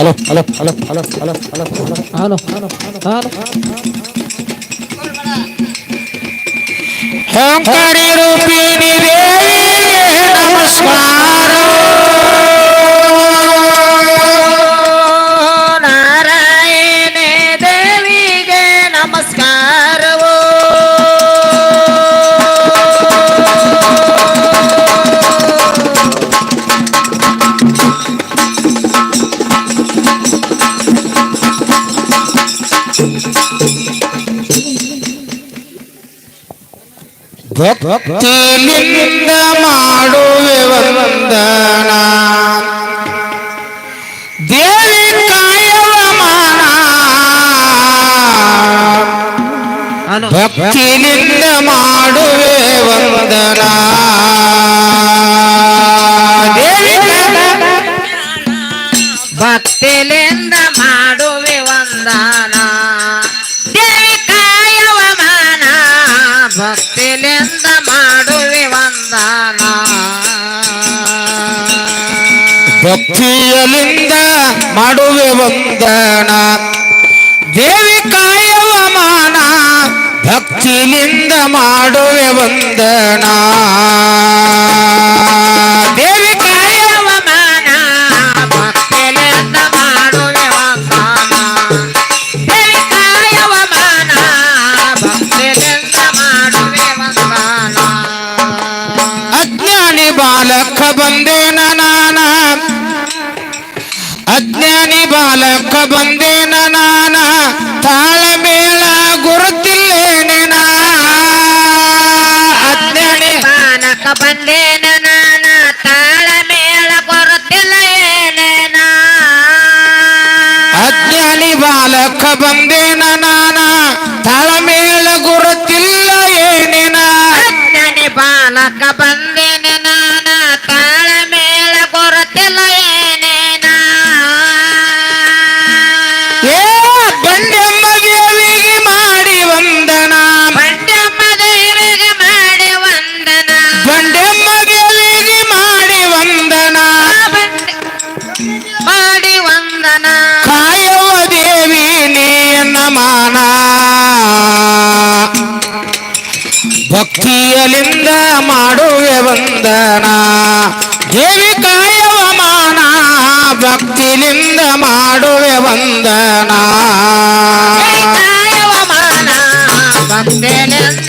Hello hello hello hello hello hello hello hello hello ಓಂಕಾರಿ ರೂಪಿಣಿ ದೇವಿಗೆ ನಮಸ್ಕಾರ ನಾರಾಯಣೆ ಭಕ್ತಿಲಿಂದ ಮಾಡುವೆ ವಂದನ ದೇವಿ ಕಾಯವ ಮಾನ ಭಕ್ತಿಲಿಂದ ಮಾಡುವೆ ವಂದನ ಅಜ್ಞಾನಿ ಬಾಲಕ ಬಂದೇನ ನಾನ ಅಜ್ಞಾನಿ ಬಾಲಕ ಬಂದೇನ ನಾನ ಅಜ್ಞಾನಿ ಬಾಲಕ ಬಂದೇನ ನಾನ ತಾಳಮೇಳ ಗುರುತಿಲ್ಲ ಏನೇನ ಅಜ್ಞಾನಿ ಬಾಲಕ ಬಂದೇನ ಭಕ್ತಿಯಲಿಂದ ಮಾಡುವೆ ವಂದನ. ದೇವಿ ಕಾಯವ ಭಕ್ತಿಲಿಂದ ಮಾಡುವೆ ವಂದನ. ಭಕ್ತಿಲಿಂದ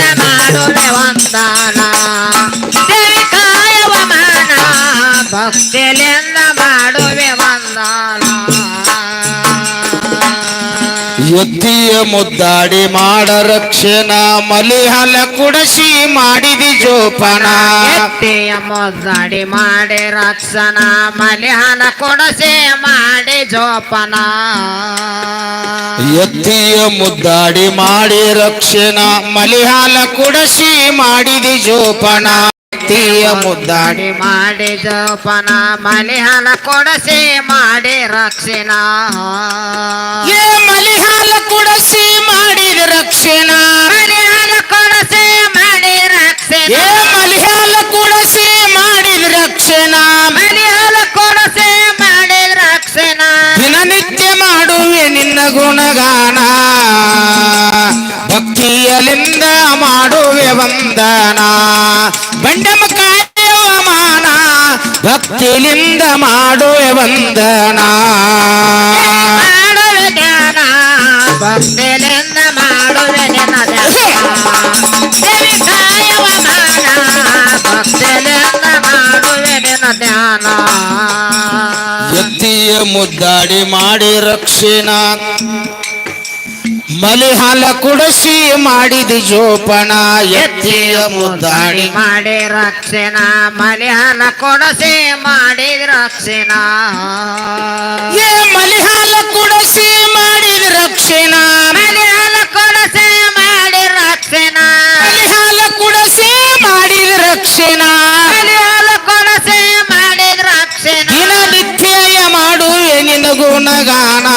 ಎತ್ತಿಯ ಮುದ್ದಾಡಿ ಮಾಡ ರಕ್ಷಣ ಮಲಿಹಲ ಕುಡಸಿ ಮಾಡಿದಿ ಜೋಪನ. ಎತ್ತೆಯ ಮುದ್ದಾಡಿ ಮಾಡಿ ರಕ್ಷಣ ಮಲಿಹಲ ಕುಡಸಿ ಮಾಡಿ ಜೋಪನ. ಎತ್ತಿಯ ಮುದ್ದಾಡಿ ಮಾಡಿ ರಕ್ಷಣ ಮಲಿಹಾಲ ಕುಡಸಿ ಮಾಡಿದಿ ಜೋಪನ. ಎತ್ತಿಯ ಮುದ್ದಾಡಿ ಮಾಡಿ ಮಾಡಿ ಜೋಪನ ಮಲಿಹಾಲ ಕೊಡಸಿ ಮಾಡಿ ರಕ್ಷಣ. ಗುಣಗಾನ ಭಕ್ತಿಯಲಿಂದ ಮಾಡುವೆ ವಂದನ ಬಂಡಮ ಕಾಯವ ಮಾನ ಭಕ್ತಿಲಿಂದ ಮಾಡುವೆ ವಂದನ ಮಾಡುವೆ ಧ್ಯಾನ ಭಕ್ತಿಲಿಂದ ಮಾಡುವೆ ನಿನ್ನ ಧ್ಯಾನ ದೇವಿ ಕಾಯವ ಮಾನ ಭಕ್ತಿಲಿಂದ ಮಾಡುವೆ ನಿನ್ನ ಧ್ಯಾನ ಮುದ್ದಾಡಿ ಮಾಡಿ ರಕ್ಷಣ. ಮಲಿಹಾಲ ಕುಡಸಿ ಮಾಡಿದ ಜೋಪಣ ಎತ್ತಿಯ ಮುದ್ದಾಡಿ ಮಾಡಿ ರಕ್ಷಣ ಮಲಿಹಾಲ ಕೊಡಸಿ ಮಾಡಿದ ರಕ್ಷಣ. ಏ ಮಲಿಹಾಲ ಕುಡಸಿ ಮಾಡಿದ ರಕ್ಷಣ. ಮಲಿಹಾಲ ಕೊಡಸಿ ಮಾಡಿ ರಕ್ಷಣ. ಮಲಿಹಾಲ ಕುಡಸಿ ಮಾಡಿದ ರಕ್ಷಣ. ಗುಣಗಾನ.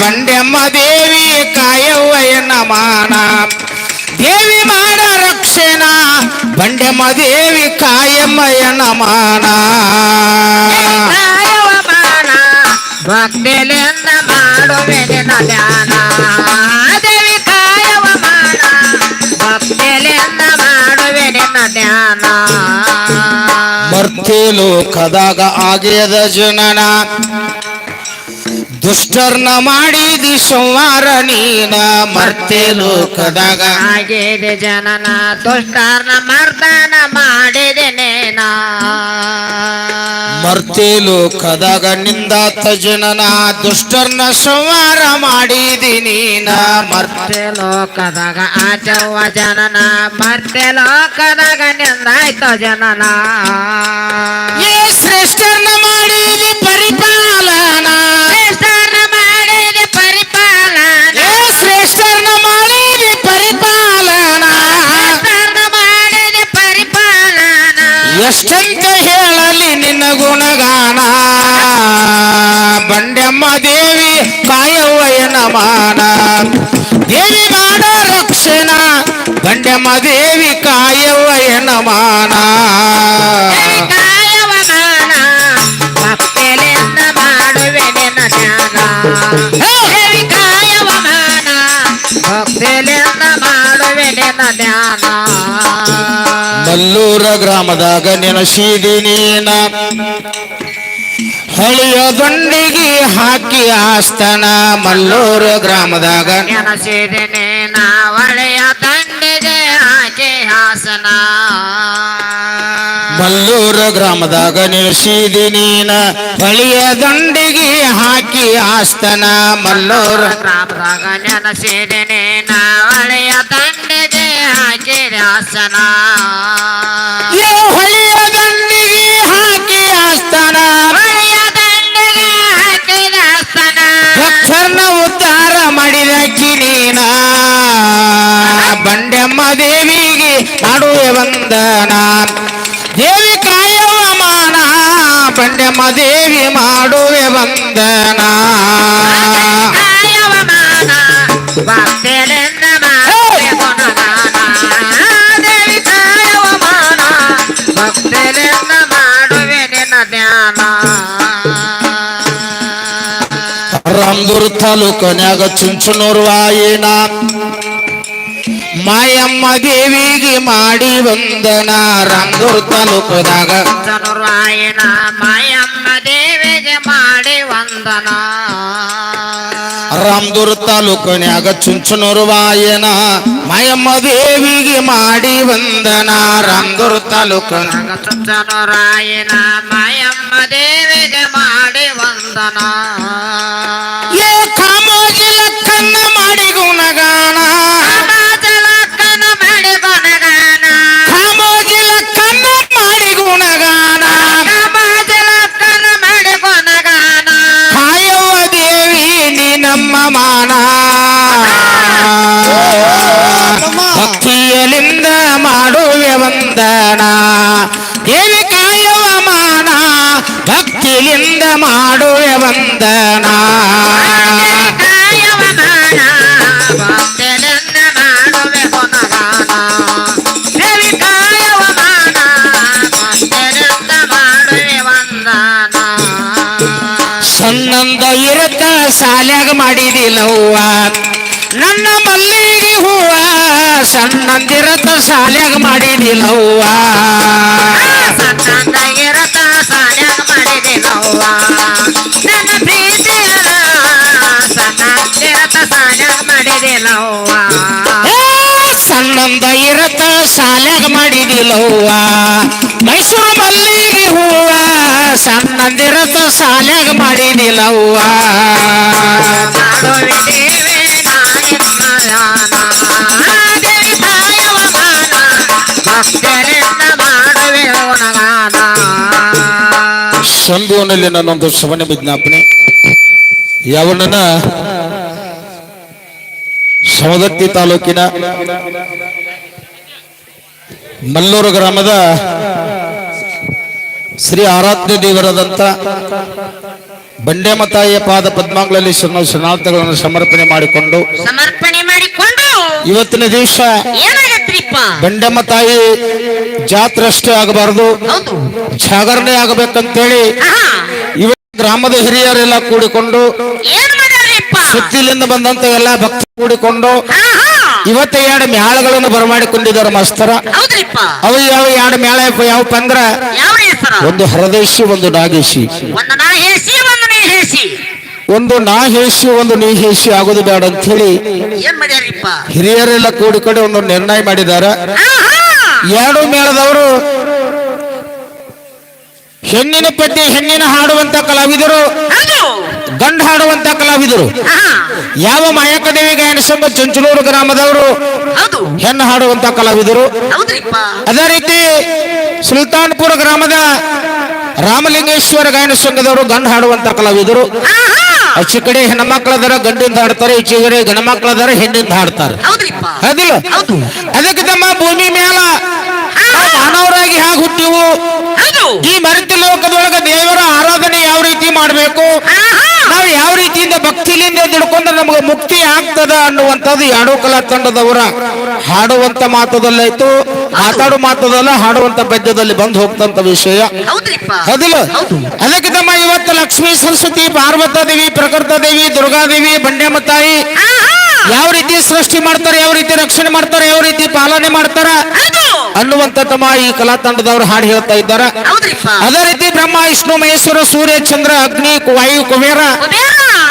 ಬಂಡೆಮ್ಮ ದೇವಿ ಕಾಯವ್ವಯ್ಯನ ಮಾನ ದೇವಿ ಮಾಡ ರಕ್ಷಣ. ಬಂಡೆಮ್ಮ ದೇವಿ ಕಾಯಮ್ಮಯ್ಯನ ಮಾನ. ಕಾಯವ ಮಾಡುವೆನೆ ಧ್ಯಾನ ದೇವಿ ಕಾಯವ ಮಾಡ ಭಕ್ತಿಲಿಂದ ಮಾಡುವೆ ಧ್ಯಾನ ಮರ್ತಿ ಲೋಕದಾಗ ಆಗ್ಯದ ಜನನ. ದುಷ್ಟರ್ನ ಮಾಡಿದಿ ಸಂವಾರ ನೀನ ಮರ್ತಿ ಲೋಕದಾಗ ಆಗಿದೆ ಜನನ, ದುಷ್ಟರ್ನ ಮರ್ದನ ಮಾಡಿದೆ ಮರ್ತಿ ಲೋಕದಾಗ ನಿಂದ ತಜನನ ದುಷ್ಟರ್ನ ಸಂವಾರ ಮಾಡಿದೀನಿ ನೀನ. ಮರ್ತಿ ಲೋಕದಾಗ ಆಚವ ಜನನ ಮರ್ತೆ ಲೋಕದಾಗ ನಿಂದಾಯ್ತು ಜನನ. ಏ ಶ್ರೇಷ್ಠರ್ನ ಮಾಡಿದಿ ಪರಿಪಾಲನ. ಎಷ್ಟಂತ ಹೇಳಲಿ ನಿನ್ನ ಗುಣಗಾನ. ಬಂಡೆಮ್ಮ ದೇವಿ ಕಾಯವ್ವಯನ ಮಾನ ದೇವಿ ಮಾಡ ರಕ್ಷಣ ಬಂಡೆಮ್ಮ ದೇವಿ ಕಾಯವ್ವಯನ ಮಾನ ಮಾಡುವೆ ಧ್ಯಾನ ಮಲ್ಲೂರ ಗ್ರಾಮದಾಗ ನೆನಸಿದಿನೇನ ಹಳಿಯ ದಂಡಿಗೆ ಹಾಕಿ ಆಸ್ತನ ಮಲ್ಲೂರ ಗ್ರಾಮದಾಗ ನೆನಸಿದಿನೇನ ನಾ ಒಳೆಯ ದಂಡಿಗೆ ಹಾಕಿ ಹಾಸನ ಮಲ್ಲೂರ ಗ್ರಾಮದಾಗ ನೆಲೆಸಿದಿ ನೀನ ಹಳಿಯ ದಂಡಿಗೆ ಹಾಕಿ ಆಸ್ತನ ಮಲ್ಲೂರು. ಗ್ರಾಮದಾಗ ನೆನಸಿದಿನಿ ನೀನ ಬಳಿಯ ದಂಡಿಗೆ ಹಾಕಿ ಆಸ್ತನ. ಹಳಿಯ ದಂಡಿಗೆ ಹಾಕಿ ಆಸ್ತನ. ದಂಡಿಗೆ ಭಕ್ತರನ್ನ ಉದ್ಧಾರ ಮಾಡಿದ ಕಿರೀನ ಬಂಡೆಮ್ಮ ದೇವಿಗೆ ಮಾಡುವೆ ವಂದನ ದೇವಿ ಕಾಯವ ಮಾನ ಬಂಡೆಮ್ಮ ದೇವಿ ಮಾಡುವೆ ವಂದನ ಕಾಯವ ಮಾನ ಭಕ್ತಿಲಿಂದ ಮಾಡುವೆ ಗುಣಗಾನ ದೇವಿ ಕಾಯವ ಮಾನ ಭಕ್ತಿಲಿಂದ ಮಾಡುವೆ ನಿನ್ನ ಧ್ಯಾನ ರಾಮದುರ್ ತಾಲೂಕನ್ಯಾಗ ಚುಂಚನೂರು ವಾಯಿನ ಮಾಯಮ್ಮ ದೇವಿಗೆ ಮಾಡಿ ವಂದನ ರಾಮದುರ್ ತಾಲೂಕದಾಗ ಚನುರಾಯನ ಮಾಯಮ್ಮ ದೇವಿಗೆ ಮಾಡಿ ವಂದನ ರಾಮದುರ್ ತಾಲೂಕನ್ಯಾಗ ಚುಂಚನೂರು ವಾಯನ ಮಾಯಮ್ಮ ದೇವಿಗೆ ಮಾಡಿ ವಂದನ ರಾಮದುರ್ ತಾಲೂಕನ ಚನುರಾಯನ ಮಾಯಮ್ಮ ದೇವಿಗೆ ಮಾಡಿ ವಂದನ ಸಣ್ಣಂದಿರತ್ತ ಸಾಲ್ಯಾಗ ಮಾಡಿದೆ ನನ್ನ ಪ್ರೀತಿಯ ಸಣ್ಣಂದಿರತ ಸಾಲ್ಯಾಗ ಮಾಡಿದೆ ನೋವ ಏ, ಸಣ್ಣಂದ ಇರತ್ತ ಸಾಲ್ಯಾಗ ಮಾಡಿದಿಲ್ಲವ್ವ. ಮೈಸೂರು ಮಲ್ಲಿಗೆ ಹೂವ ಸಣ್ಣಂದಿರತ ಸಾಲ್ಯಾಗ ಮಾಡಿದಿಲ್ಲವ್ವ. ಮಾಡುವೆ ದೇವಿ ಶಂಭುವಿನಲ್ಲಿ ನನ್ನೊಂದು ಶ್ರವಣ ವಿಜ್ಞಾಪನೆ. ಯಾವಣ್ಣನ ಸವದತ್ತಿ ತಾಲೂಕಿನ ಮಲ್ಲೂರು ಗ್ರಾಮದ ಶ್ರೀ ಆರಾಧ್ಯ ದೇವರಾದಂಥ ಬಂಡೇಮತಾಯಿಯ ಪಾದ ಪದ್ಮಾಂಗಳಲ್ಲಿ ಶರಣ ಶರಣಾರ್ಥಗಳನ್ನು ಸಮರ್ಪಣೆ ಮಾಡಿಕೊಂಡು ಸಮರ್ಪಣೆ ಮಾಡಿಕೊಂಡು ಇವತ್ತಿನ ದಿವಸ ಬಂಡೆಮ್ಮ ತಾಯಿ ಜಾತ್ರೆ ಅಷ್ಟೇ ಆಗಬಾರದು ಜಾಗರಣೆ ಆಗಬೇಕಂತೇಳಿ. ಇವ ಗ್ರಾಮದ ಹಿರಿಯರೆಲ್ಲ ಕೂಡಿಕೊಂಡು ಸುತ್ತಿಲಿಂದ ಬಂದಂತ ಎಲ್ಲ ಭಕ್ತರು ಕೂಡಿಕೊಂಡು ಇವತ್ತ ಎರಡು ಮ್ಯಾಳಗಳನ್ನು ಬರಮಾಡಿಕೊಂಡಿದ್ದಾರೆ ಮಾಸ್ತರ. ಅವು ಯಾವ ಎರಡು ಮ್ಯಾಳ ಯಾವಪ್ಪ ಅಂದ್ರ ಯಾವ ಪಂದ್ರ? ಒಂದು ಹರದೇಶಿ ಒಂದು ನಾಗೇಶಿ. ಒಂದು ನಾ ಹೇಸಿ ಒಂದು ನೀ ಹೇಸಿ ಆಗೋದು ಬೇಡ ಅಂತ ಹೇಳಿ ಹಿರಿಯರೆಲ್ಲ ಕೂಡಿಕೊಂಡು ಒಂದು ನಿರ್ಣಯ ಮಾಡಿದ್ದಾರೆ ಆಹಾ! ಎರಡು ಮೇಳದವರು ಹೆಣ್ಣಿನ ಪಟ್ಟಿ ಹೆಣ್ಣಿನ ಹಾಡುವಂತ ಕಲಾವಿದರು ಗಂಡ ಹಾಡುವಂತ ಕಲಾವಿದರು. ಯಾವ ಮಾಯಕದೇವಿ ಗಾಯನ ಸಂಘ ಚಂಚನೂರು ಗ್ರಾಮದವರು ಹೆಣ್ಣು ಹಾಡುವಂತ ಕಲಾವಿದರು. ಅದೇ ರೀತಿ ಸುಲ್ತಾನ್ಪುರ ಗ್ರಾಮದ ರಾಮಲಿಂಗೇಶ್ವರ ಗಾಯನ ಸಂಘದವರು ಗಂಡು ಹಾಡುವಂತ ಕಲಾವಿದರು. ಆಚೆ ಕಡೆ ಹೆಣ್ಮಕ್ಳದಾರ ಗಂಡಿಂದ ಹಾಡ್ತಾರೆ ಈಚೆ ಕಡೆ ಗಣಮಕ್ಳದಾರ ಹೆಣ್ಣಿಂದ ಹಾಡ್ತಾರೆ. ಅದಿಲ್ಲ ಅದಕ್ಕೆ ತಮ್ಮ ಭೂಮಿ ಮೇಲ ನಾವು ಮಾನವರಾಗಿ ಹೇಗೆ ಹುಟ್ಟಿವು. ಈ ಮರೆತ ಲೋಕದೊಳಗ ದೇವರ ಆರಾಧನೆ ಯಾವ ರೀತಿ ಮಾಡಬೇಕು? ನಾವು ಯಾವ ರೀತಿಯಿಂದ ಭಕ್ತಿಲಿಂದ ದುಡ್ಕೊಂಡ್ರೆ ನಮಗೆ ಮುಕ್ತಿ ಆಗ್ತದ ಅನ್ನುವಂಥದ್ದು ಯಾಡೋ ಕಲಾ ತಂಡದವರ ಹಾಡುವಂತ ಮಾತದಲ್ಲಾಯ್ತು. ಮಾತಾಡೋ ಮಾತದಲ್ಲ ಹಾಡುವಂತ ಪದ್ಯದಲ್ಲಿ ಬಂದು ಹೋಗ್ತಂತ ವಿಷಯ. ಹೌದಿಲ್ಲ? ಅದಕ್ಕೆ ತಮ್ಮ ಇವತ್ತು ಲಕ್ಷ್ಮೀ ಸರಸ್ವತಿ ಪಾರ್ವತ ದೇವಿ ಪ್ರಕೃತ ದೇವಿ ದುರ್ಗಾದೇವಿ ಬಂಡೆಮ್ಮ ತಾಯಿ ಯಾವ ರೀತಿ ಸೃಷ್ಟಿ ಮಾಡ್ತಾರೆ ಯಾವ ರೀತಿ ರಕ್ಷಣೆ ಮಾಡ್ತಾರೆ ಯಾವ ರೀತಿ ಪಾಲನೆ ಮಾಡ್ತಾರ? ಅನ್ನುವಂತ ತಮ್ಮ ಈ ಕಲಾ ತಂಡದವರು ಹಾಡು ಹೇಳ್ತಾ ಇದ್ದಾರೆ. ಅದೇ ರೀತಿ ಬ್ರಹ್ಮ ವಿಷ್ಣು ಮಹೇಶ್ವರ ಸೂರ್ಯ ಚಂದ್ರ ಅಗ್ನಿ ವಾಯು ಕುಬೇರ.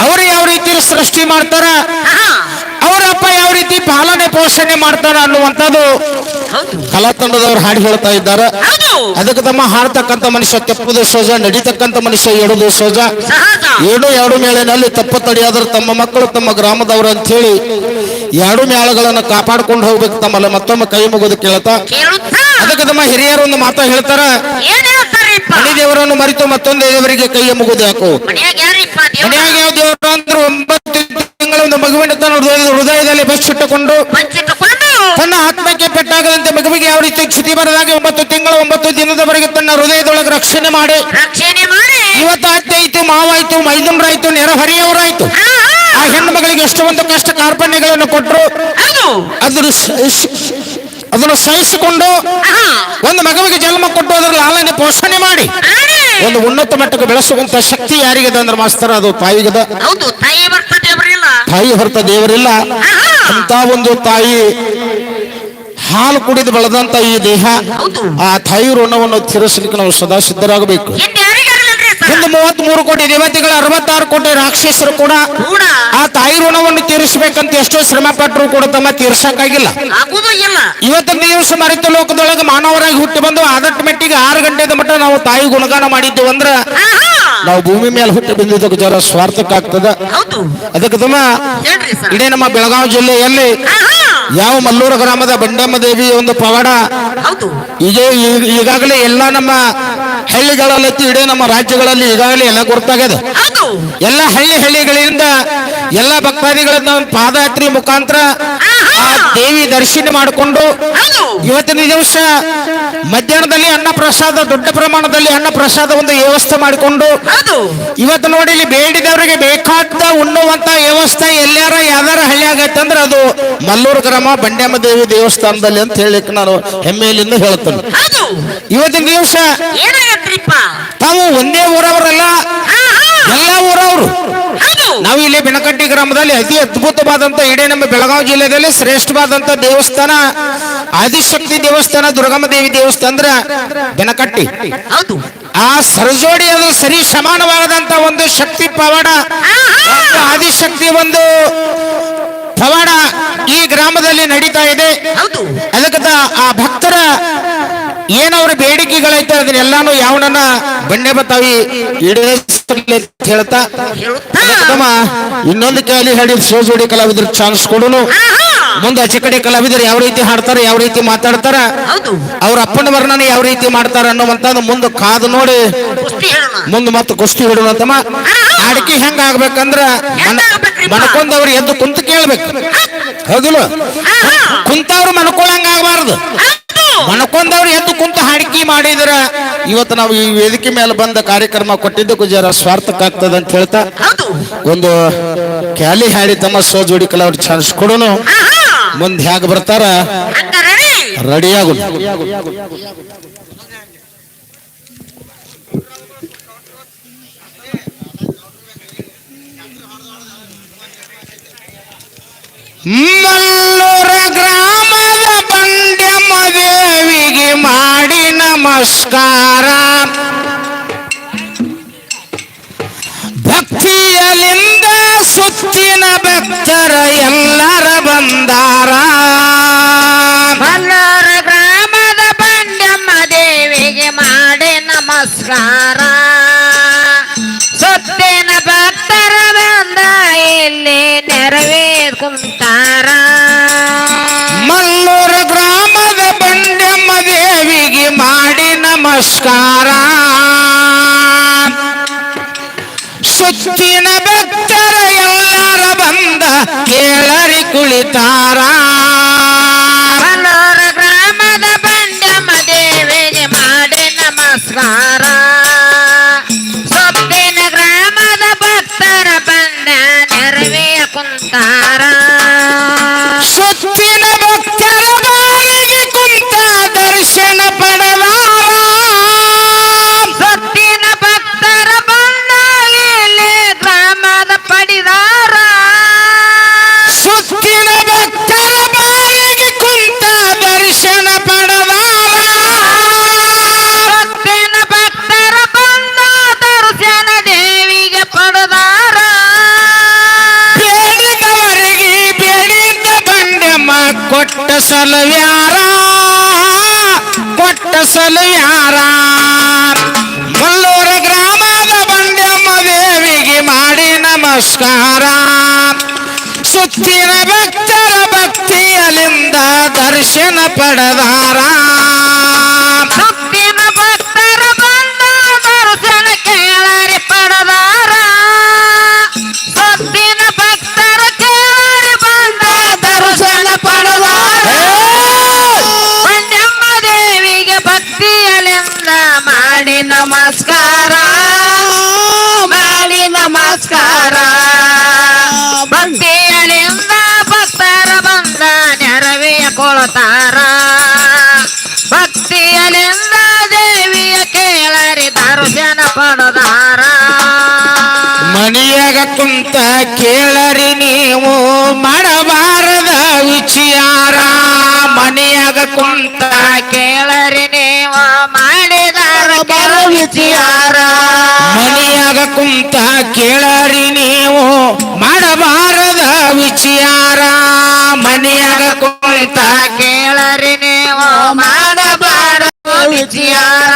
ಅವರು ಯಾವ ರೀತಿ ಸೃಷ್ಟಿ ಮಾಡ್ತಾರ? ಅವರಪ್ಪ ಅವರ ಅಪ್ಪ ಯಾವ ರೀತಿ ಪಾಲನೆ ಪೋಷಣೆ ಮಾಡ್ತಾರ ಅನ್ನುವಂಥದ್ದು ಕಲಾ ತಂಡದವರು ಹಾಡು ಹೇಳ್ತಾ ಇದ್ದಾರೆ. ಅದಕ್ಕೆ ತಮ್ಮ ಹಾಡ್ತಕ್ಕಂತ ಮನುಷ್ಯ ತಪ್ಪುದ ಸೋಜ ನಡೀತಕ್ಕಂತ ಮನುಷ್ಯ ಎಡುದು ಸೋಜ. ಏನು ಎರಡು ಮೇಳೆನಲ್ಲಿ ತಪ್ಪ ತಡೆಯಾದ್ರೆ ತಮ್ಮ ಮಕ್ಕಳು ತಮ್ಮ ಗ್ರಾಮದವರು ಅಂತ ಹೇಳಿ ಎರಡು ಮೇಳಗಳನ್ನು ಕಾಪಾಡ್ಕೊಂಡು ಹೋಗ್ಬೇಕು ತಮ್ಮಲ್ಲ ಮತ್ತೊಮ್ಮೆ ಕೈ ಮುಗಿದು ಕೇಳ್ತಾ. ಅದಕ್ಕೆ ತಮ್ಮ ಹಿರಿಯರು ಒಂದು ಮಾತ ಹೇಳ್ತಾರ ಮನೆ ದೇವರನ್ನು ಮರಿತು ಮತ್ತೊಂದು ದೇವರಿಗೆ ಕೈಯ ಮುಗುದು ಯಾಕು ಮನ್ಯಾಗ ಯಾವ ದೇವರು ಅಂದ್ರೆ ಒಂಬತ್ತು ಮಗುವಿನ ತನ್ನ ಹೃದಯ- ಹೃದಯದಲ್ಲಿ ಬಚ್ಚಿಟ್ಟುಕೊಂಡು ತನ್ನ ಆತ್ಮಕ್ಕೆ ಪೆಟ್ಟಾಗದಂತೆ ಮಗುವಿಗೆ ಯಾವ ರೀತಿ ಕ್ಷತಿ ಬರದಾಗಿ ಒಂಬತ್ತು ತಿಂಗಳ ಒಂಬತ್ತು ದಿನದವರೆಗೆ ತನ್ನ ಹೃದಯದೊಳಗೆ ರಕ್ಷಣೆ ಮಾಡಿ. ಇವತ್ತು ಅತ್ತೆ ಆಯ್ತು ಮಾವಾಯ್ತು ಮೈದುಮ್ರಾಯ್ತು ನೆರೆಹೊರೆಯವರಾಯ್ತು. ಆ ಹೆಣ್ಣು ಮಗಳಿಗೆ ಎಷ್ಟು ಒಂದು ಕಷ್ಟ ಕಾರ್ಪಣ್ಯಗಳನ್ನು ಕೊಟ್ಟರು ಹೌದು. ಅದನ್ನು ಸಹಿಸಿ- ಅದನ್ನು ಸಹಿಸಿಕೊಂಡು ಒಂದು ಮಗುವಿಗೆ ಜನ್ಮ ಕೊಟ್ಟು ಅದರ ಲಾಲನೆ ಪೋಷಣೆ ಮಾಡಿ. ಒಂದು ಉನ್ನತ ಮಟ್ಟಕ್ಕೆ ಬೆಳೆಸುವಂತ ಶಕ್ತಿ ಯಾರಿಗಿದೆ ಅಂದ್ರೆ ಮಾಸ್ತರ ಅದು ತಾಯಿಗದ. ತಾಯಿ ಹೊರತ ದೇವರಿಲ್ಲ. ಅಂತ ಒಂದು ತಾಯಿ ಹಾಲು ಕುಡಿದು ಬೆಳೆದಂತ ಈ ದೇಹ ಆ ತಾಯಿ ಋಣವನ್ನು ತೀರಿಸಲಿಕ್ಕೆ ನಾವು ಸದಾ ಸಿದ್ಧರಾಗಬೇಕು. ಒಂದು ಮೂವತ್ತ್ ಮೂರು ಕೋಟಿ ದೇವತೆಗಳ ಅರವತ್ತಾರು ಕೋಟಿ ರಾಕ್ಷಸರು ಕೂಡ ಆ ತಾಯಿ ಋಣವನ್ನು ತೀರಿಸಬೇಕಂತ ಎಷ್ಟೋ ಶ್ರಮ ಪಟ್ಟರು ಕೂಡ ತಮ್ಮ ತೀರ್ಸಕ್ಕಾಗಿಲ್ಲ. ಇವತ್ತು ಇವತ್ತಿನ ದಿವಸ ಮರೆತ ಲೋಕದೊಳಗೆ ಮಾನವರಾಗಿ ಹುಟ್ಟಿ ಬಂದು ಆದಟ್ಟು ಮೆಟ್ಟಿಗೆ ಆರು ಗಂಟೆದ ಮಟ್ಟ ನಾವು ತಾಯಿ ಗುಣಗಾನ ಮಾಡಿದ್ದೇವೆ ಅಂದ್ರ ನಾವು ಭೂಮಿ ಮೇಲೆ ಹುಟ್ಟಿ ಬಂದಿದ್ದಕ್ಕೆ ಜರ ಸ್ವಾರ್ಥಕ್ಕಾಗ್ತದ ಅದಕ್ಕೆ ತಮ್ಮ ಇಡೀ ನಮ್ಮ ಬೆಳಗಾವಿ ಜಿಲ್ಲೆಯಲ್ಲಿ ಯಾವ ಮಲ್ಲೂರ ಗ್ರಾಮದ ಬಂಡಮ್ಮ ದೇವಿ ಒಂದು ಪವಾಡ. ಈಗ ಈಗಾಗಲೇ ಎಲ್ಲ ನಮ್ಮ ಹಳ್ಳಿಗಳಲ್ಲಿ ಇಡೀ ನಮ್ಮ ರಾಜ್ಯಗಳಲ್ಲಿ ಈಗಾಗಲೇ ಎಲ್ಲ ಗೊತ್ತಾಗಿದೆ ಹೌದು. ಎಲ್ಲ ಹಳ್ಳಿ ಹಳ್ಳಿಗಳಿಂದ ಎಲ್ಲ ಭಕ್ತಾದಿಗಳನ್ನ ಪಾದಯಾತ್ರೆ ಮುಖಾಂತರ ಆ ದೇವಿ ದರ್ಶನ ಮಾಡಿಕೊಂಡು ಇವತ್ತಿನ ದಿವಸ ಮಧ್ಯಾಹ್ನದಲ್ಲಿ ಅನ್ನ ಪ್ರಸಾದ ದೊಡ್ಡ ಪ್ರಮಾಣದಲ್ಲಿ ಅನ್ನ ಪ್ರಸಾದ ಒಂದು ವ್ಯವಸ್ಥೆ ಮಾಡಿಕೊಂಡು ಇವತ್ತು ನೋಡಿ ಇಲ್ಲಿ ಬೇಡಿದವರಿಗೆ ಬೇಕಾದ ಉಣ್ಣುವಂತ ವ್ಯವಸ್ಥೆ ಎಲ್ಲಾರ ಯಾವ್ದಾರ ಹಳ್ಳಿ ಆಗೈತಂದ್ರೆ ಅದು ಮಲ್ಲೂರು ಗ್ರಾಮ ಬಂಡ್ಯಮ್ಮ ದೇವಿ ದೇವಸ್ಥಾನದಲ್ಲಿ ಅಂತ ಹೇಳಿ ನಾನು ಹೆಮ್ಮೆಯಲ್ಲಿಂದ ಹೇಳ್ತೇನೆ. ಇವತ್ತಿನ ದಿವಸ ತಾವು ಒಂದೇ ಊರವರಲ್ಲ ಎಲ್ಲ ಊರವರು. ನಾವು ಇಲ್ಲಿ ಬೆನಕಟ್ಟಿ ಗ್ರಾಮದಲ್ಲಿ ಅತಿ ಅದ್ಭುತವಾದಂತ ಇಡೀ ನಮ್ಮ ಬೆಳಗಾವಿ ಜಿಲ್ಲೆಯಲ್ಲಿ ಶ್ರೇಷ್ಠವಾದಂತ ದೇವಸ್ಥಾನ ಆದಿಶಕ್ತಿ ದೇವಸ್ಥಾನ ದುರ್ಗಮ್ಮ ದೇವಿ ದೇವಸ್ಥಾನ ಅಂದ್ರ ಬೆನಕಟ್ಟಿ. ಆ ಸರಜೋಡಿ ಅದು ಸರಿ ಸಮಾನವಾದಂತ ಒಂದು ಶಕ್ತಿ ಪವಾಡ ಆದಿಶಕ್ತಿ ಒಂದು ಪವಾಡ ಈ ಗ್ರಾಮದಲ್ಲಿ ನಡೀತಾ ಇದೆ. ಅದಕ್ಕೆ ಆ ಭಕ್ತರ ಏನವ್ರ ಬೇಡಿಕೆಗಳೈತೆ ಅದನ್ನೆಲ್ಲಾನು ಯಾವನನ್ನ ಬಂಡೆ ಬತ್ತಾವಿ ಈಡೇರಿಸಲಿ ಅಂತ ಹೇಳ್ತಾ ಇನ್ನೊಂದು ಕೇಳಿ ಹೇಳಿ ಸೋಜೋಡಿ ಕಲಾವಿದ್ರ ಚಾನ್ಸ್ ಕೊಡುನು. ಮುಂದೆ ಆಚೆ ಕಡೆ ಕಲಾವಿದರು ಯಾವ ರೀತಿ ಹಾಡ್ತಾರೆ ಯಾವ ರೀತಿ ಮಾತಾಡ್ತಾರ ಅವ್ರ ಅಪ್ಪನ ವರ್ಣನೆ ಯಾವ ರೀತಿ ಮಾಡ್ತಾರ ಅನ್ನುವಂಥದ್ದು ಮುಂದೆ ಕಾದು ನೋಡಿ. ಮುಂದೆ ಮತ್ತೆ ಕುಸ್ತಿ ಹಿಡಿದು ತಮ್ಮ. ಅಡಿಕೆ ಹೆಂಗ ಆಗ್ಬೇಕಂದ್ರ ಮನಕೊಂದವ್ರು ಎದ್ದು ಕುಂತು ಕೇಳ್ಬೇಕು. ಹೌದಿಲ್ಲ? ಕುಂತವ್ರು ಮನ್ಕೊಳಂಗ ಆಗ್ಬಾರ್ದು ಒಣಕೊಂಡವ್ರು ಎದ್ದು ಕುಂತು ಹಾಡಿಕೆ ಮಾಡಿದ್ರ ಇವತ್ತು ನಾವು ಈ ವೇದಿಕೆ ಮೇಲೆ ಬಂದ ಕಾರ್ಯಕ್ರಮ ಕೊಟ್ಟಿದ್ದಕ್ಕೂ ಜರ ಸ್ವಾರ್ಥಕ್ಕಾಗ್ತದ ಅಂತ ಹೇಳ್ತಾ ಒಂದು ಕ್ಯಾಲಿ ಹಾಡಿ ತಮ್ಮ ಸೋಜೋಡಿ ಕಲಾವ್ರು ಚಾನ್ಸ್ ಕೊಡೋನು. ಮುಂದೆ ಹ್ಯಾಗ ಬರ್ತಾರ? ರೆಡಿ ಆಗು ಮಲ್ಲೂರ ಗ್ರಾಮದ ಬಂಡೆ ದೇವಿಗೆ ಮಾಡಿ ನಮಸ್ಕಾರ. ಭಕ್ತಿಯಲಿಂದ ಸುತ್ತಿನ ಭಕ್ತರ ಎಲ್ಲರ ಬಂದಾರ. ಬಲ್ಲಾರ ಗ್ರಾಮದ ಬಂಡಮ್ಮ ದೇವಿಗೆ ಮಾಡಿ ನಮಸ್ಕಾರ. ಸುತ್ತಿನ ಭಕ್ತರ ಬಂದ ಇಲ್ಲಿ ನೆರವೇ ನಮಸ್ಕಾರ. ಸುತ್ತಿನ ಭಕ್ತರ ಎಲ್ಲರ ಬಂದ ಕೇಳರಿ ಕುಳಿತಾರ. ಗ್ರಾಮದ ಬಂಡಮ್ಮ ದೇವಿಗೆ ಮಾಡಿ ನಮಸ್ಕಾರ. ಸಲವ್ಯಾರ ಕೊಟ್ಟ ಸಲವ್ಯಾರ ಮಲ್ಲೂರ ಗ್ರಾಮದ ಬಂಡೆಮ್ಮ ದೇವಿಗೆ ಮಾಡಿ ನಮಸ್ಕಾರ. ಸುತ್ತಿನ ಭಕ್ತರ ಭಕ್ತಿಯಲಿಂದ ದರ್ಶನ ಪಡೆದಾರ. ನಮಸ್ಕಾರ ಭಕ್ತಿಯಲಿಂದ ಭಕ್ತರ ಬಂದ ನೆರವೇಯ ಕೊಳತಾರ. ಭಕ್ತಿಯಲಿಂದ ದೇವಿಯ ಕೇಳರಿ ದರ್ಶನ ಪಡದಾರ. ಮನೆಯಾಗ ಕುಂತ ಕೇಳರಿ ನೀವು ಮಾಡಬಾರದ ವಿಚಾರ. ಮನೆಯಾಗ ಕುಂತ ಕೇಳರಿ ನೀವು ಮಾಡಿದಾರ ಮನೆಯಾಗ ಕುಂತ ಕೇಳರಿ ನೀವು. ಮಾಡಬಾರದ ವಿಚಾರ. ಮನೆಯಾಗ ಕುಂತ ಕೇಳರಿ ನೀವು. ಮಾಡಬಾರದ ವಿಚಾರ.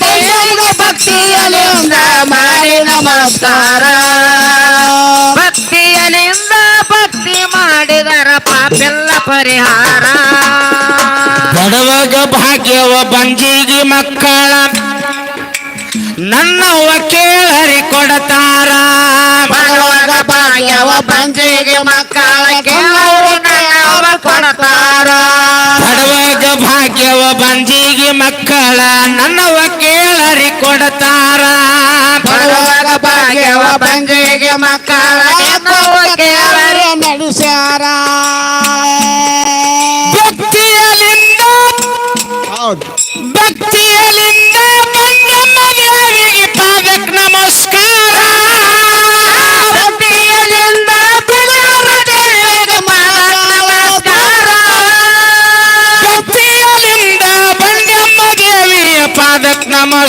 ದೇವಿಯ ಭಕ್ತಿಯಲ್ಲಿಂದ ಮಾಡಿ ನಮಸ್ಕಾರ ಭಕ್ತಿಯಲಿಂದ ಭಕ್ತಿ ಮಾಡಿದರ ಪಾಪೆಲ್ಲ ಪರಿಹಾರ. ಬಡವಗ ಭಾಗ್ಯವ ಬಂಜೀಗಿ ಮಕ್ಕಳ ನನ್ನವ್ವ ಕೇಳರಿ ಕೊಡತಾರ. ಬಡವಗ ಭಾಗ್ಯವ ಬಂಜೀಗೆ ಮಕ್ಕಳ ಭಾಗ್ಯವ ಬಂಜಿಗೆ ಮಕ್ಕಳ ನನ್ನವ ಕೇಳರಿ ಕೊಡತಾರ. ಬರುವಾಗ ಭಾಗ್ಯವ ಬಂಜಿಗೆ ಮಕ್ಕಳ ಕೇಳರಿ ನಡೆಸ್ಯಾರ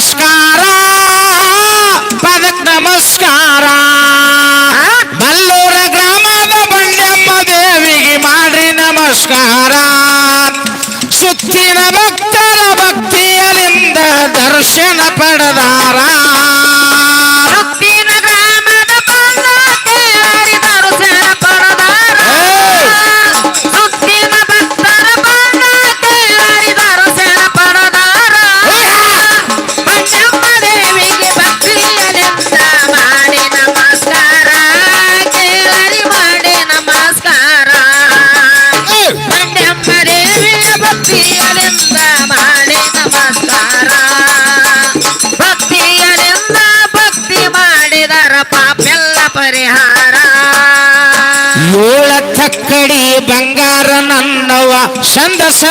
mascara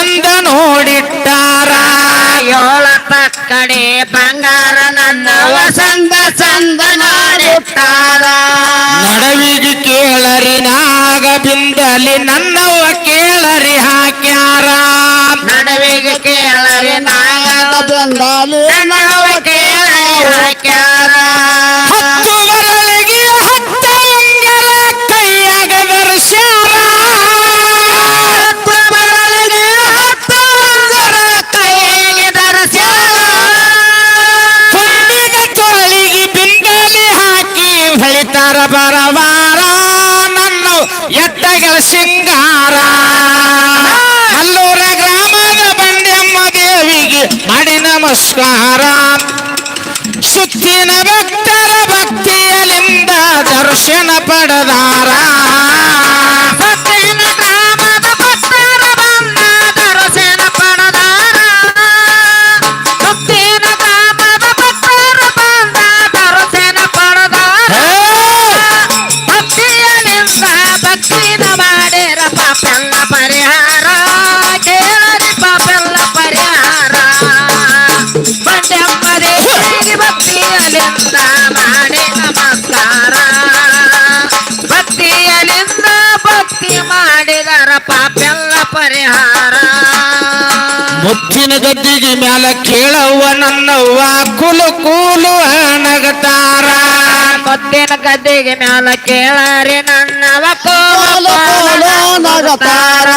ಮುಂದ ನೋಡಿಟ್ಟಾರ. ಏಳ ಪಕ್ಕಡೆ ಬಂಗಾರ ನನ್ನ ವಸಂದ ಚಂದ ನೋಡಿಟ್ಟಾರ ನಡವಿಗೆ ಕೇಳರಿ ನಾಗ ಬಿಂದಲಿ ನನ್ನವ ಕೇಳರಿ ಹಾಕ್ಯಾರ. ನಡವಿಗೆ ಕೇಳರಿ ನಾಗ ಬಿಂದಲಿ ಪರವಾರ ನನ್ನ ಎಟ್ಟಗಳ ಸಿಂಗಾರ. ಅಲ್ಲೂರ ಗ್ರಾಮದ ಬಂಡೆಮ್ಮ ದೇವಿಗೆ ಮಾಡಿ ನಮಸ್ಕಾರ. ಸುತ್ತಿನ ಭಕ್ತರ ಭಕ್ತಿಯಲಿಂದ ದರ್ಶನ ಪಡೆದಾರ. ಗದ್ದೆಗೆ ಮ್ಯಾಲ ಕೇಳಾರೆ ನನ್ನ ಕೋಲತಾರ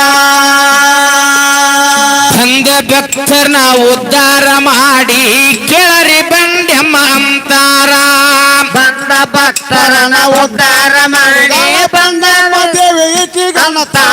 ಚಂದ ಬೆತ್ತರ್ ನಾವು ಉದ್ಧಾರ ಮಾಡಿ ಕೇಳರಿ ಬಂದೆಮ್ಮ ಅಂತಾರ. ಬಂದ ಭಕ್ತರನ ಉದ್ಧಾರ ಮಾಡಿ ಬಂದ ದೇವಿ ಅಂತಾರ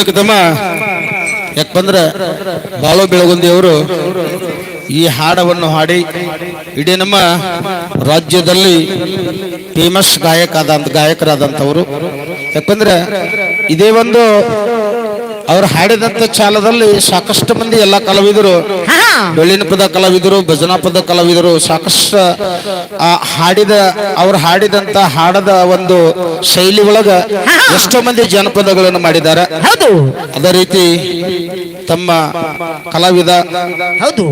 ಅದಕ್ಕೆ ತಮ್ಮ ಯಾಕಂದ್ರೆ ಬಾಳು ಬೆಳಗುಂದಿಯವರು ಈ ಹಾಡವನ್ನು ಹಾಡಿ ಇಡೀ ನಮ್ಮ ರಾಜ್ಯದಲ್ಲಿ ಫೇಮಸ್ ಗಾಯಕ ಆದಂತ ಯಾಕಂದ್ರೆ ಇದೇ ಒಂದು ಅವ್ರು ಹಾಡಿದಂತ ಚಾಲದಲ್ಲಿ ಸಾಕಷ್ಟು ಮಂದಿ ಎಲ್ಲ ಕಲಾವಿದರು. ಬೆಳ್ಳಿನ ಪದ ಕಲಾವಿದರು ಭಜನಾ ಪದ ಕಲಾವಿದರು ಸಾಕಷ್ಟು ಆ ಹಾಡಿದ ಅವ್ರು ಹಾಡಿದಂತ ಹಾಡದ ಒಂದು ಶೈಲಿ ಒಳಗ ಎಷ್ಟೋ ಮಂದಿ ಜನಪದಗಳನ್ನು ಮಾಡಿದ್ದಾರೆ. ಅದೇ ರೀತಿ ತಮ್ಮ ಕಲಾವಿದ ಹೌದು.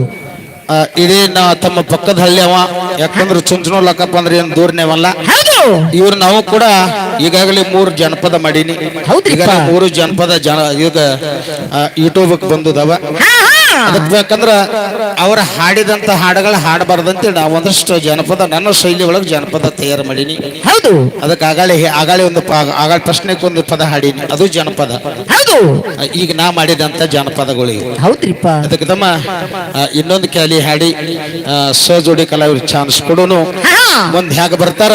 ಇಡೀ ನಾ ತಮ್ಮ ಪಕ್ಕದ ಹಳ್ಳಿ ಅವ ಯಾಕಂದ್ರೆ ಚುಂಚನೋ ಲಕ್ಕಪ್ಪ ಅಂದ್ರೆ ಏನು ದೂರನೇವಲ್ಲ. ಇವ್ರು ನಾವು ಕೂಡ ಈಗಾಗಲೇ ಮೂರು ಜನಪದ ಮಾಡೀನಿ. ಈಗಾಗಲೇ ಮೂರು ಜನಪದ ಜನ ಈಗ ಯೂಟ್ಯೂಬ್ ಬಂದದವ. ಅದಕ್ಕೆ ಬೇಕಂದ್ರ ಅವ್ರ ಹಾಡಿದಂತ ಹಾಡುಗಳ ಹಾಡಬಾರ್ದಂತೇಳಿ ನಾವು ಒಂದಷ್ಟು ಜನಪದ ನನ್ನ ಶೈಲಿ ಒಳಗೆ ಜನಪದ ತಯಾರು ಮಾಡೀನಿ. ಹೌದು. ಅದಕ್ಕೆ ಆಗಾಳೆ ಆಗಾಳೆ ಒಂದು ಆಗಾಳ ಪ್ರಶ್ನೆಗೆ ಒಂದು ಪದ ಹಾಡೀನಿ. ಅದು ಜನಪದ. ಹೌದು. ಈಗ ನಾ ಮಾಡಿದಂತ ಜನಪದಗಳು ಹೌದ್ರಿಪ್ಪ. ಅದಕ್ಕೆ ತಮ್ಮ ಇನ್ನೊಂದು ಕ್ಯಾಲಿ ಹಾಡಿ ಸೋಜೋಡಿ ಕಲಾವಿದ್ರು ಚಾನ್ಸ್ ಕೊಡೋನು. ಮುಂದೆ ಹೇಗೆ ಬರ್ತಾರ?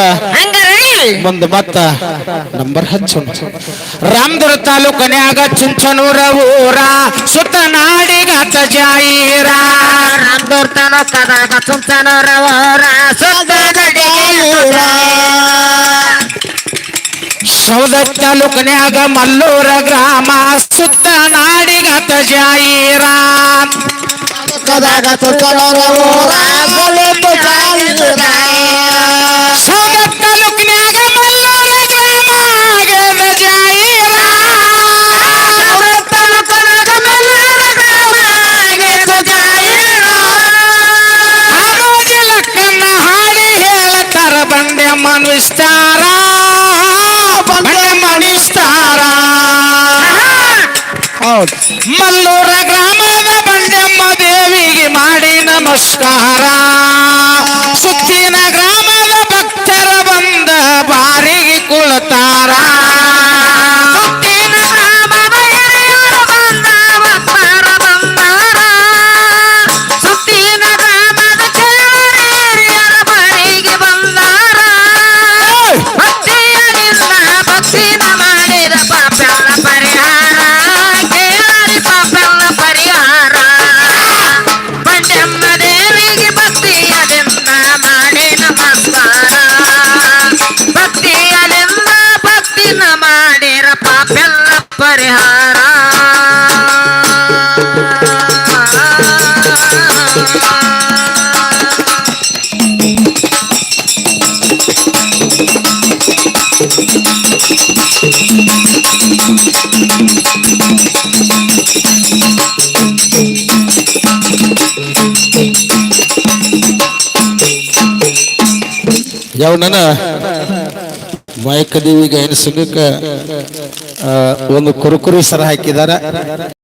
ಮುಂದೆ ಮತ್ತ ನಂಬರ್ ಹಚ್ಚೋಣ ರಾಮದುರ ತಾಲೂಕನ್ಯಾಗ ಚುಂಚನೂರ ಊರ ಸುತ್ತ ನಾಡಿಗಾತ ಜಾಯಿರ ರಾಮದೂರ್ ತಾಲೂಕದಾಗ ನಾಡಿಗೂರ ಸೌದ ತಾಲೂಕನ್ಯಾಗ ಮಲ್ಲೂರ ಗ್ರಾಮ ಸುತ್ತ ನಾಡಿಗಾತ ಜಾಯಿರ ಕದಾಗ ಚುಂಚನೂರ ಊರ ಮಲ್ಲೂರ ಗ್ರಾಮದ ಬಂಡೆಮ್ಮ ದೇವಿಗೆ ಮಾಡಿ ನಮಸ್ಕಾರ. ಪಾಪೆಲ್ಲ ಪರಿಹಾರ ಯಾವ ನನ್ನ ಮಾಯಕ ದೇವಿಗೆ ಹೆಣ್ಣು ಸಿಗಕ್ಕ ಒಂದು ಕುರುಕುರಿ ಸರ ಹಾಕಿದಾರ ಆ,